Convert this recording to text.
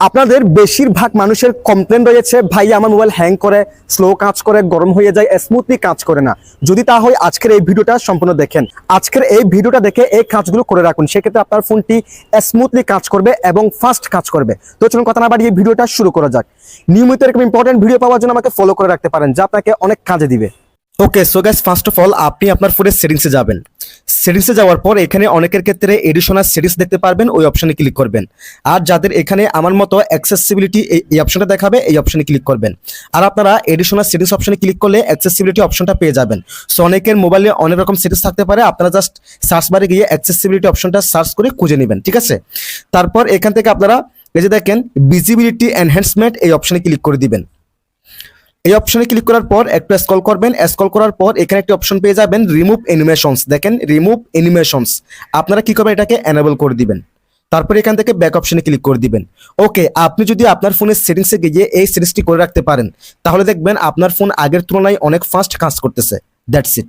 আপনাদের বেশিরভাগ মানুষের কমপ্লেন রয়েছে, ভাই, আমার মোবাইল হ্যাং করে স্লো কাজ করে, গরম হয়ে যায় স্মুথলি কাজ করে না। যদি তা হয়, আজকের এই ভিডিওটা সম্পূর্ণ দেখেন। আজকের এই ভিডিওটা দেখে এই কাজগুলো করে রাখুন। সেক্ষেত্রে আপনার ফোনটি স্মুথলি কাজ করবে এবং ফাস্ট কাজ করবে। তো চলুন কথা না বাড়িয়ে ভিডিওটা শুরু করা যাক। নিয়মিত এরকম ইম্পর্টেন্ট ভিডিও পাওয়ার জন্য আমাকে ফলো করে রাখতে পারেন, যা আপনাকে অনেক কাজে দিবে। Okay so guys first of all আপনি আপনার ফোনের সেটিংসে যাবেন। সেটিংসে যাওয়ার পর এখানে অনেকের ক্ষেত্রে এডিশনাল সেটিংস দেখতে পারবেন, ওই অপশনে ক্লিক করবেন। আর যাদের এখানে আমার মতো অ্যাক্সেসিবিলিটি এই অপশনটা দেখাবে, এই অপশনে ক্লিক করবেন। আর আপনারা এডিশনাল সেটিংস অপশনে ক্লিক করলে অ্যাক্সেসিবিলিটি অপশনটা পেয়ে যাবেন। সো অনেকের মোবাইলে অনেক রকম সেটিংস থাকতে পারে, আপনারা জাস্ট সার্চ বারে গিয়ে অ্যাক্সেসিবিলিটি অপশনটা সার্চ করে খুঁজে নেবেন, ঠিক আছে? তারপর এখান থেকে আপনারা এই যে দেখেন ভিজিবিলিটি এনহ্যান্সমেন্ট এই অপশনে ক্লিক করে দিবেন। এই অপশনে ক্লিক করার পর একটু স্ক্রল করবেন। স্ক্রল করার পর এখানে একটি অপশন পেয়ে যাবেন রিমুভ অ্যানিমেশনস দেখেন রিমুভ অ্যানিমেশনস আপনারা কি করবেন? এটাকে অ্যানেবল করে দিবেন। তারপরে এখান থেকে ব্যাক অপশনে ক্লিক করে দিবেন। ওকে আপনি যদি আপনার ফোনের সেটিংসে গিয়ে এই সেটিংসটি করে রাখতে পারেন, তাহলে দেখবেন আপনার ফোন আগের তুলনায় অনেক ফাস্ট কাজ করতেছে। That's it